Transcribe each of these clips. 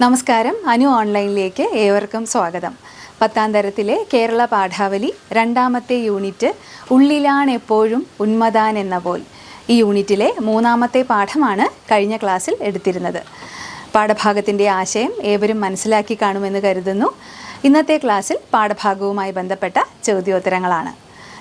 നമസ്കാരം. അനു ഓൺലൈനിലേക്ക് ഏവർക്കും സ്വാഗതം. പത്താം തരത്തിലെ കേരള പാഠാവലി രണ്ടാമത്തെ യൂണിറ്റ് ഉള്ളിലാണ് എപ്പോഴും ഉന്മതാൻ എന്ന പോൽ. ഈ യൂണിറ്റിലെ മൂന്നാമത്തെ പാഠമാണ് കഴിഞ്ഞ ക്ലാസ്സിൽ എടുത്തിരുന്നത്. പാഠഭാഗത്തിന്റെ ആശയം ഏവരും മനസ്സിലാക്കി കാണുമെന്ന് കരുതുന്നു. ഇന്നത്തെ ക്ലാസ്സിൽ പാഠഭാഗവുമായി ബന്ധപ്പെട്ട ചോദ്യോത്തരങ്ങളാണ്.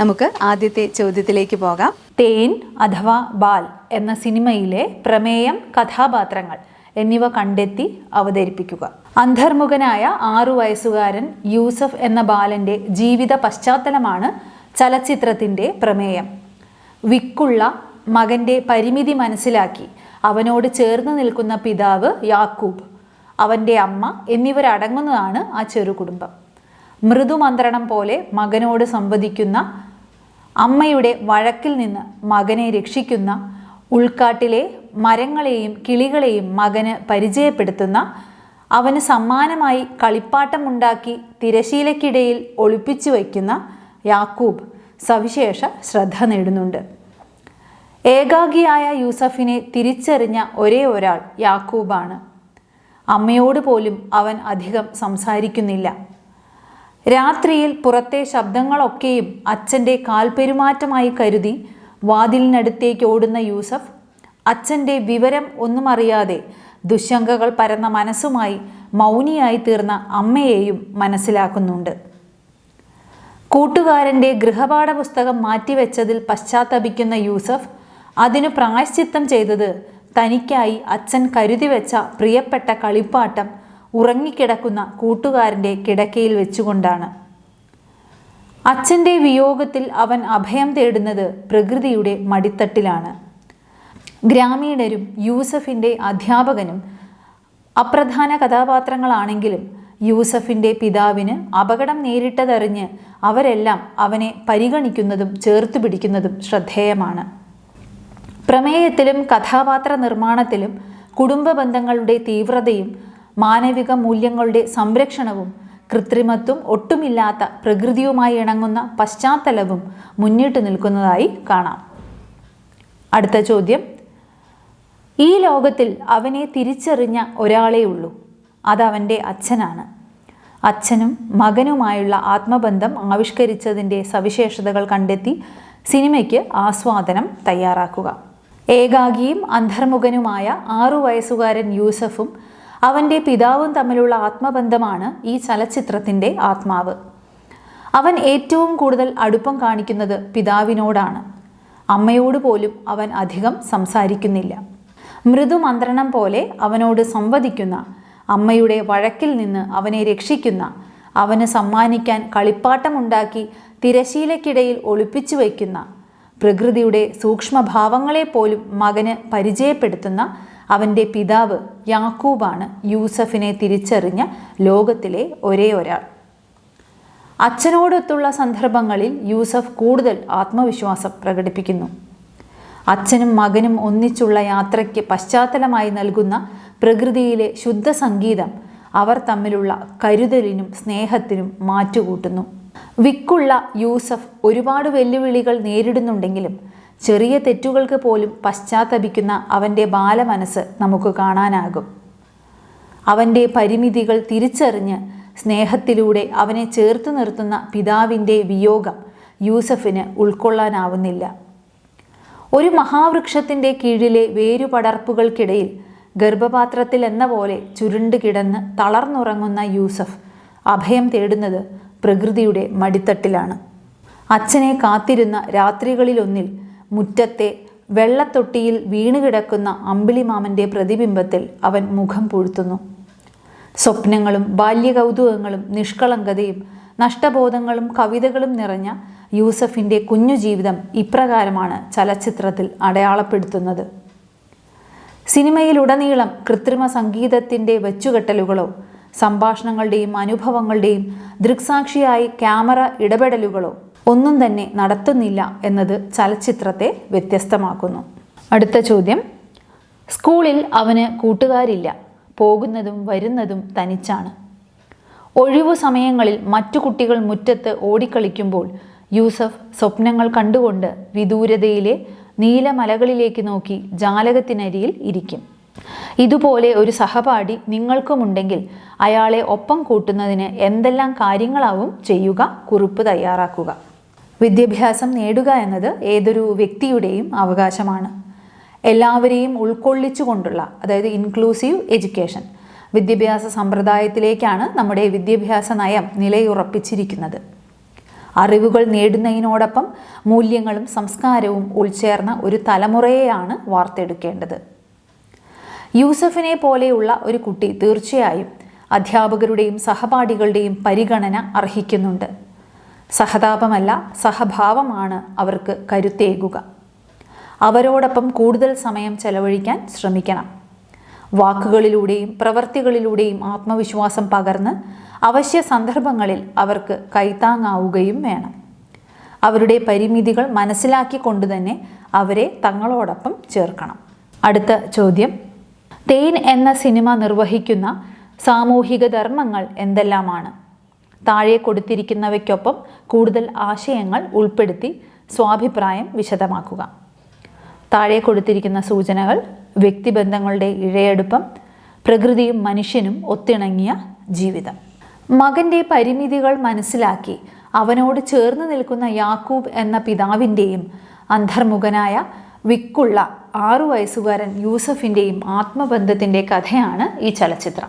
നമുക്ക് ആദ്യത്തെ ചോദ്യത്തിലേക്ക് പോകാം. തേൻ അഥവാ ബാൽ എന്ന സിനിമയിലെ പ്രമേയം കഥാപാത്രങ്ങൾ. എന്നിവ കണ്ടെത്തി അവതരിപ്പിക്കുക. അന്ധർമുഖനായ ആറു വയസ്സുകാരൻ യൂസഫ് എന്ന ബാലന്റെ ജീവിത പശ്ചാത്തലമാണ് ചലച്ചിത്രത്തിന്റെ പ്രമേയം. വിക്കുള്ള മകന്റെ പരിമിതി മനസ്സിലാക്കി അവനോട് ചേർന്ന് നിൽക്കുന്ന പിതാവ് യാക്കൂബ്. അവന്റെ അമ്മ എന്നിവരടങ്ങുന്നതാണ് ആ ചെറു കുടുംബം മൃദുമന്ത്രണം പോലെ മകനോട് സംവദിക്കുന്ന അമ്മയുടെ വഴക്കിൽ നിന്ന് മകനെ രക്ഷിക്കുന്ന ഉൾക്കാട്ടിലെ മരങ്ങളെയും കിളികളെയും മകന് പരിചയപ്പെടുത്തുന്ന അവന് സമ്മാനമായി കളിപ്പാട്ടമുണ്ടാക്കി തിരശീലക്കിടയിൽ ഒളിപ്പിച്ചു വയ്ക്കുന്ന യാക്കൂബ് സവിശേഷ ശ്രദ്ധ നേടുന്നുണ്ട്. ഏകാഗിയായ യൂസഫിനെ തിരിച്ചറിഞ്ഞ ഒരേ ഒരാൾ യാക്കൂബാണ്. അമ്മയോട് പോലും അവൻ അധികം സംസാരിക്കുന്നില്ല. രാത്രിയിൽ പുറത്തെ ശബ്ദങ്ങളൊക്കെയും അച്ഛന്റെ കാൽപെരുമാറ്റമായി കരുതി വാതിലിനടുത്തേക്ക് ഓടുന്ന യൂസഫ് അച്ഛന്റെ വിവരം ഒന്നും അറിയാതെ ദുശങ്കകൾ പരന്ന മനസ്സുമായി മൗനിയായി തീർന്ന അമ്മയെയും മനസ്സിലാക്കുന്നുണ്ട്. കൂട്ടുകാരന്റെ ഗൃഹപാഠ പുസ്തകം മാറ്റിവെച്ചതിൽ പശ്ചാത്തപിക്കുന്ന യൂസഫ് അതിനു പ്രായശ്ചിത്തം ചെയ്തത് തനിക്കായി അച്ഛൻ കരുതി വെച്ച പ്രിയപ്പെട്ട കളിപ്പാട്ടം ഉറങ്ങിക്കിടക്കുന്ന കൂട്ടുകാരന്റെ കിടക്കയിൽ വെച്ചുകൊണ്ടാണ്. അച്ഛന്റെ വിയോഗത്തിൽ അവൻ അഭയം തേടുന്നത് പ്രകൃതിയുടെ മടിത്തട്ടിലാണ്. ഗ്രാമീണരും യൂസഫിന്റെ അധ്യാപകനും അപ്രധാന കഥാപാത്രങ്ങളാണെങ്കിലും യൂസഫിന്റെ പിതാവിന് അപകടം നേരിട്ടതറിഞ്ഞ് അവരെല്ലാം അവനെ പരിഗണിക്കുന്നതും ചേർത്ത് പിടിക്കുന്നതും ശ്രദ്ധേയമാണ്. പ്രമേയത്തിലും കഥാപാത്ര നിർമ്മാണത്തിലും കുടുംബ ബന്ധങ്ങളുടെ തീവ്രതയും മാനവിക മൂല്യങ്ങളുടെ സംരക്ഷണവും കൃത്രിമത്വം ഒട്ടുമില്ലാത്ത പ്രകൃതിയുമായി ഇണങ്ങുന്ന പശ്ചാത്തലവും മുന്നിട്ട് നിൽക്കുന്നതായി കാണാം. അടുത്ത ചോദ്യം ഈ ലോകത്തിൽ അവനെ തിരിച്ചറിഞ്ഞ ഒരാളേ ഉള്ളൂ അതവന്റെ അച്ഛനാണ്. അച്ഛനും മകനുമായുള്ള ആത്മബന്ധം ആവിഷ്കരിച്ചതിന്റെ സവിശേഷതകൾ കണ്ടെത്തി സിനിമയ്ക്ക് ആസ്വാദനം തയ്യാറാക്കുക. ഏകാഗിയും അന്തർമുഖനുമായ ആറു വയസ്സുകാരൻ യൂസഫും അവന്റെ പിതാവും തമ്മിലുള്ള ആത്മബന്ധമാണ് ഈ ചലച്ചിത്രത്തിന്റെ ആത്മാവ്. അവൻ ഏറ്റവും കൂടുതൽ അടുപ്പം കാണിക്കുന്നത് പിതാവിനോടാണ്. അമ്മയോട് പോലും അവൻ അധികം സംസാരിക്കുന്നില്ല. മൃദുമന്ത്രണം പോലെ അവനോട് സംവദിക്കുന്ന അമ്മയുടെ വഴക്കിൽ നിന്ന് അവനെ രക്ഷിക്കുന്ന അവന് സമ്മാനിക്കാൻ കളിപ്പാട്ടമുണ്ടാക്കി തിരശീലക്കിടയിൽ ഒളിപ്പിച്ചു വയ്ക്കുന്ന പ്രകൃതിയുടെ സൂക്ഷ്മഭാവങ്ങളെ പോലും മകന് പരിചയപ്പെടുത്തുന്ന അവന്റെ പിതാവ് യാക്കൂബാണ് യൂസഫിനെ തിരിച്ചറിഞ്ഞ ലോകത്തിലെ ഒരേ ഒരാൾ. അച്ഛനോടൊത്തുള്ള സന്ദർഭങ്ങളിൽ യൂസഫ് കൂടുതൽ ആത്മവിശ്വാസം പ്രകടിപ്പിക്കുന്നു. അച്ഛനും മകനും ഒന്നിച്ചുള്ള യാത്രയ്ക്ക് പശ്ചാത്തലമായി നൽകുന്ന പ്രകൃതിയിലെ ശുദ്ധ സംഗീതം അവർ തമ്മിലുള്ള കരുതലിനും സ്നേഹത്തിനും മാറ്റുകൂട്ടുന്നു. വിക്കുള്ള യൂസഫ് ഒരുപാട് വെല്ലുവിളികൾ നേരിടുന്നുണ്ടെങ്കിലും ചെറിയ തെറ്റുകൾക്ക് പോലും പശ്ചാത്തപിക്കുന്ന അവന്റെ ബാലമനസ്സ് നമുക്ക് കാണാനാകും. അവന്റെ പരിമിതികൾ തിരിച്ചറിഞ്ഞ് സ്നേഹത്തിലൂടെ അവനെ ചേർത്ത് നിർത്തുന്ന പിതാവിന്റെ വിയോഗം യൂസഫിന് ഉൾക്കൊള്ളാനാവുന്നില്ല. ഒരു മഹാവൃക്ഷത്തിന്റെ കീഴിലെ വേരുപടർപ്പുകൾക്കിടയിൽ ഗർഭപാത്രത്തിൽ എന്ന പോലെ ചുരുണ്ട് കിടന്ന് തളർന്നുറങ്ങുന്ന യൂസഫ് അഭയം തേടുന്നത് പ്രകൃതിയുടെ മടിത്തട്ടിലാണ്. അച്ഛനെ കാത്തിരുന്ന രാത്രികളിലൊന്നിൽ മുറ്റത്തെ വെള്ളത്തൊട്ടിയിൽ വീണുകിടക്കുന്ന അമ്പിളിമാമന്റെ പ്രതിബിംബത്തിൽ അവൻ മുഖം പൂഴ്ത്തുന്നു. സ്വപ്നങ്ങളും ബാല്യകൗതുകങ്ങളും നിഷ്കളങ്കതയും നഷ്ടബോധങ്ങളും കവിതകളും നിറഞ്ഞ യൂസഫിന്റെ കുഞ്ഞു ജീവിതം ഇപ്രകാരമാണ് ചലച്ചിത്രത്തിൽ അടയാളപ്പെടുത്തുന്നത്. സിനിമയിലുടനീളം കൃത്രിമ സംഗീതത്തിന്റെ വെച്ചുകെട്ടലുകളോ സംഭാഷണങ്ങളുടെയും അനുഭവങ്ങളുടെയും ദൃക്സാക്ഷിയായി ക്യാമറ ഇടപെടലുകളോ ഒന്നും തന്നെ നടത്തുന്നില്ല എന്നത് ചലച്ചിത്രത്തെ വ്യത്യസ്തമാക്കുന്നു. അടുത്ത ചോദ്യം. സ്കൂളിൽ അവന് കൂട്ടുകാരില്ല. പോകുന്നതും വരുന്നതും തനിച്ചാണ്. ഒഴിവു സമയങ്ങളിൽ മറ്റു കുട്ടികൾ മുറ്റത്ത് ഓടിക്കളിക്കുമ്പോൾ യൂസഫ് സ്വപ്നങ്ങൾ കണ്ടുകൊണ്ട് വിദൂരതയിലെ നീലമലകളിലേക്ക് നോക്കി ജാലകത്തിനരിയിൽ ഇരിക്കും. ഇതുപോലെ ഒരു സഹപാഠി നിങ്ങൾക്കുമുണ്ടെങ്കിൽ അയാളെ ഒപ്പം കൂട്ടുന്നതിന് എന്തെല്ലാം കാര്യങ്ങളാവും ചെയ്യുക കുറിപ്പ് തയ്യാറാക്കുക. വിദ്യാഭ്യാസം നേടുക എന്നത് ഏതൊരു വ്യക്തിയുടെയും അവകാശമാണ്. എല്ലാവരെയും ഉൾക്കൊള്ളിച്ചുകൊണ്ടുള്ള അതായത് ഇൻക്ലൂസീവ് എഡ്യൂക്കേഷൻ വിദ്യാഭ്യാസ സമ്പ്രദായത്തിലേക്കാണ് നമ്മുടെ വിദ്യാഭ്യാസ നയം നിലയുറപ്പിച്ചിരിക്കുന്നത്. അറിവുകൾ നേടുന്നതിനോടൊപ്പം മൂല്യങ്ങളും സംസ്കാരവും ഉൾച്ചേർന്ന ഒരു തലമുറയെയാണ് വാർത്തെടുക്കേണ്ടത്. യൂസഫിനെ പോലെയുള്ള ഒരു കുട്ടി തീർച്ചയായും അധ്യാപകരുടെയും സഹപാഠികളുടെയും പരിഗണന അർഹിക്കുന്നുണ്ട്. സഹതാപമല്ല സഹഭാവമാണ് അവർക്ക് കരുത്തേകുക. അവരോടൊപ്പം കൂടുതൽ സമയം ചെലവഴിക്കാൻ ശ്രമിക്കണം. വാക്കുകളിലൂടെയും പ്രവൃത്തികളിലൂടെയും ആത്മവിശ്വാസം പകർന്ന് അവശ്യ സന്ദർഭങ്ങളിൽ അവർക്ക് കൈത്താങ്ങാവുകയും വേണം. അവരുടെ പരിമിതികൾ മനസ്സിലാക്കിക്കൊണ്ട് തന്നെ അവരെ തങ്ങളോടൊപ്പം ചേർക്കണം. അടുത്ത ചോദ്യം. തേൻ എന്ന സിനിമ നിർവഹിക്കുന്ന സാമൂഹിക ധർമ്മങ്ങൾ എന്തെല്ലാമാണ്? താഴെ കൊടുത്തിരിക്കുന്നവയ്ക്കൊപ്പം കൂടുതൽ ആശയങ്ങൾ ഉൾപ്പെടുത്തി സ്വാഭിപ്രായം വിശദമാക്കുക. താഴെ കൊടുത്തിരിക്കുന്ന സൂചനകൾ. വ്യക്തിബന്ധങ്ങളുടെ ഇഴയെടുപ്പം പ്രകൃതിയും മനുഷ്യനും ഒത്തിണങ്ങിയ ജീവിതം. മകന്റെ പരിമിതികൾ മനസ്സിലാക്കി അവനോട് ചേർന്ന് നിൽക്കുന്ന യാക്കൂബ് എന്ന പിതാവിന്റെയും അന്തർമുഖനായ വിക്കുള്ള ആറു വയസ്സുകാരൻ യൂസഫിന്റെയും ആത്മബന്ധത്തിന്റെ കഥയാണ് ഈ ചലച്ചിത്രം.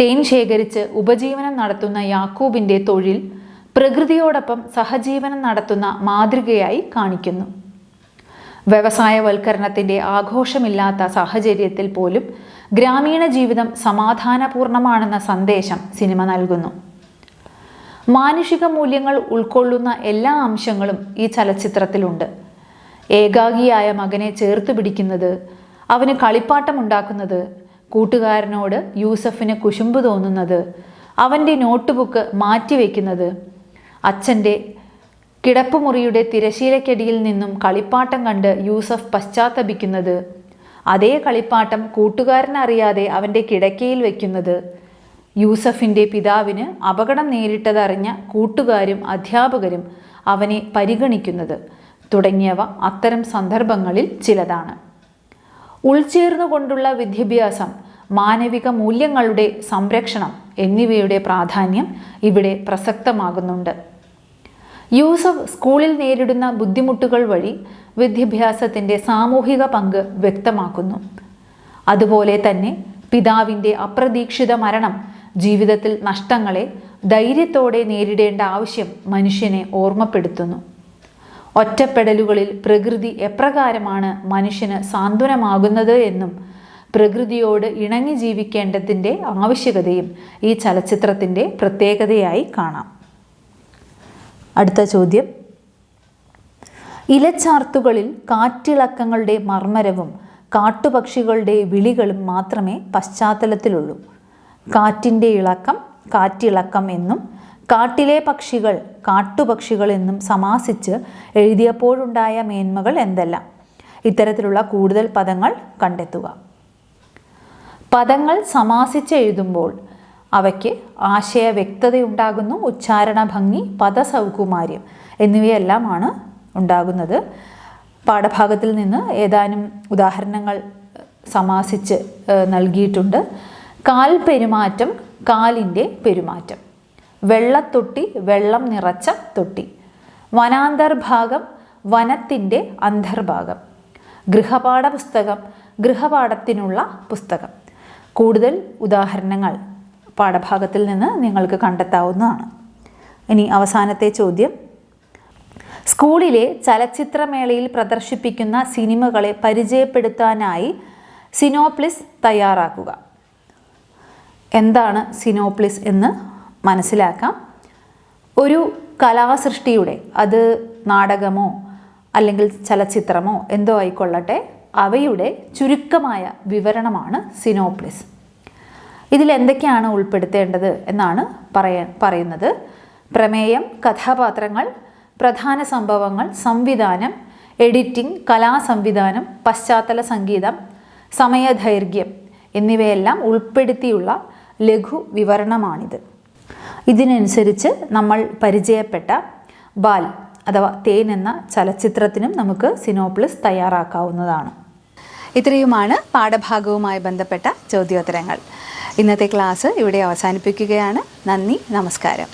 തേൻ ശേഖരിച്ച് ഉപജീവനം നടത്തുന്ന യാക്കൂബിന്റെ തൊഴിൽ പ്രകൃതിയോടൊപ്പം സഹജീവനം നടത്തുന്ന മാതൃകയായി കാണിക്കുന്നു. വ്യവസായവൽക്കരണത്തിന്റെ ആഘോഷമില്ലാത്ത സാഹചര്യത്തിൽ പോലും ഗ്രാമീണ ജീവിതം സമാധാനപൂർണമാണെന്ന സന്ദേശം സിനിമ നൽകുന്നു. മാനുഷിക മൂല്യങ്ങൾ ഉൾക്കൊള്ളുന്ന എല്ലാ അംശങ്ങളും ഈ ചലച്ചിത്രത്തിലുണ്ട്. ഏകാഗിയായ മകനെ ചേർത്ത് പിടിക്കുന്നത് അവന് കളിപ്പാട്ടമുണ്ടാക്കുന്നത് കൂട്ടുകാരനോട് യൂസഫിന് കുശുമ്പ് തോന്നുന്നത് അവന്റെ നോട്ട്ബുക്ക് മാറ്റിവെക്കുന്നത് അച്ഛന്റെ കിടപ്പുമുറിയുടെ തിരശീലക്കടിയിൽ നിന്നും കളിപ്പാട്ടം കണ്ട് യൂസഫ് പശ്ചാത്തപിക്കുന്നത്. അതേ കളിപ്പാട്ടം കൂട്ടുകാരനറിയാതെ അവന്റെ കിടക്കയിൽ വയ്ക്കുന്നത് യൂസഫിന്റെ പിതാവിന് അപകടം നേരിട്ടതറിഞ്ഞ കൂട്ടുകാരും അധ്യാപകരും അവനെ പരിഗണിക്കുന്നത്. തുടങ്ങിയവ അത്തരം സന്ദർഭങ്ങളിൽ ചിലതാണ്. ഉൾച്ചേർന്നുകൊണ്ടുള്ള വിദ്യാഭ്യാസം മാനവിക മൂല്യങ്ങളുടെ സംരക്ഷണം എന്നിവയുടെ പ്രാധാന്യം ഇവിടെ പ്രസക്തമാകുന്നുണ്ട്. യൂസഫ് സ്കൂളിൽ നേരിടുന്ന ബുദ്ധിമുട്ടുകൾ വഴി വിദ്യാഭ്യാസത്തിന്റെ സാമൂഹിക പങ്ക് വ്യക്തമാക്കുന്നു. അതുപോലെ തന്നെ പിതാവിന്റെ അപ്രതീക്ഷിത മരണം ജീവിതത്തിൽ നഷ്ടങ്ങളെ ധൈര്യത്തോടെ നേരിടേണ്ട ആവശ്യം മനുഷ്യനെ ഓർമ്മപ്പെടുത്തുന്നു. ഒറ്റപ്പെടലുകളിൽ പ്രകൃതി എപ്രകാരമാണ് മനുഷ്യന് സാന്ത്വനമാകുന്നത് എന്നും പ്രകൃതിയോട് ഇണങ്ങി ജീവിക്കേണ്ടതിന്റെ ആവശ്യകതയും ഈ ചലച്ചിത്രത്തിന്റെ പ്രത്യേകതയായി കാണാം. അടുത്ത ചോദ്യം. ഇലച്ചാർത്തുകളിൽ കാറ്റിളക്കങ്ങളുടെ മർമ്മരവും കാട്ടുപക്ഷികളുടെ വിളികളും മാത്രമേ പശ്ചാത്തലത്തിലുള്ളൂ. കാറ്റിന്റെ ഇളക്കം കാറ്റിളക്കം എന്നും കാട്ടിലെ പക്ഷികൾ കാട്ടുപക്ഷികൾ എന്നും സമാസിച്ച് എഴുതിയപ്പോഴുണ്ടായ മേന്മകൾ എന്തെല്ലാം? ഇത്തരത്തിലുള്ള കൂടുതൽ പദങ്ങൾ കണ്ടെത്തുക. പദങ്ങൾ സമാസിച്ച് എഴുതുമ്പോൾ അവയ്ക്ക് ആശയ വ്യക്തതയുണ്ടാകുന്നു ഉച്ചാരണ ഭംഗി പദസൗകുമാര്യം എന്നിവയെല്ലാമാണ് ഉണ്ടാകുന്നത്. പാഠഭാഗത്തിൽ നിന്ന് ഏതാനും ഉദാഹരണങ്ങൾ സമാസിച്ച് നൽകിയിട്ടുണ്ട്. കാൽ പെരുമാറ്റം കാലിന്റെ പെരുമാറ്റം. വെള്ളത്തൊട്ടി വെള്ളം നിറച്ച തൊട്ടി. വനാന്തർഭാഗം വനത്തിന്റെ അന്തർഭാഗം. ഗൃഹപാഠ പുസ്തകം ഗൃഹപാഠത്തിനുള്ള പുസ്തകം. കൂടുതൽ ഉദാഹരണങ്ങൾ പാഠഭാഗത്തിൽ നിന്ന് നിങ്ങൾക്ക് കണ്ടെത്താവുന്നതാണ്. ഇനി അവസാനത്തെ ചോദ്യം. സ്കൂളിലെ ചലച്ചിത്രമേളയിൽ പ്രദർശിപ്പിക്കുന്ന സിനിമകളെ പരിചയപ്പെടുത്താനായി സിനോപ്ലിസ് തയ്യാറാക്കുക. എന്താണ് സിനോപ്ലിസ് എന്ന് മനസ്സിലാക്കാം. ഒരു കലാസൃഷ്ടിയുടെ അത് നാടകമോ അല്ലെങ്കിൽ ചലച്ചിത്രമോ എന്തോ ആയിക്കൊള്ളട്ടെ അവയുടെ ചുരുക്കമായ വിവരണമാണ് സിനോപ്ലിസ്. ഇതിൽ എന്തൊക്കെയാണ് ഉൾപ്പെടുത്തേണ്ടത് എന്നാണ് പറയാൻ പറയുന്നത്. പ്രമേയം കഥാപാത്രങ്ങൾ പ്രധാന സംഭവങ്ങൾ സംവിധാനം എഡിറ്റിംഗ് കലാസംവിധാനം പശ്ചാത്തല സംഗീതം സമയദൈർഘ്യം എന്നിവയെല്ലാം ഉൾപ്പെടുത്തിയുള്ള ലഘു വിവരണമാണിത്. ഇതിനനുസരിച്ച് നമ്മൾ പരിചയപ്പെട്ട ബാൽ അഥവാ തേൻ എന്ന ചലച്ചിത്രത്തിനും നമുക്ക് സിനോപ്ലിസ് തയ്യാറാക്കാവുന്നതാണ്. ഇത്രയുമാണ് പാഠഭാഗവുമായി ബന്ധപ്പെട്ട ചോദ്യോത്തരങ്ങൾ. ഇന്നത്തെ ക്ലാസ് ഇവിടെ അവസാനിപ്പിക്കുകയാണ്. നന്ദി നമസ്കാരം.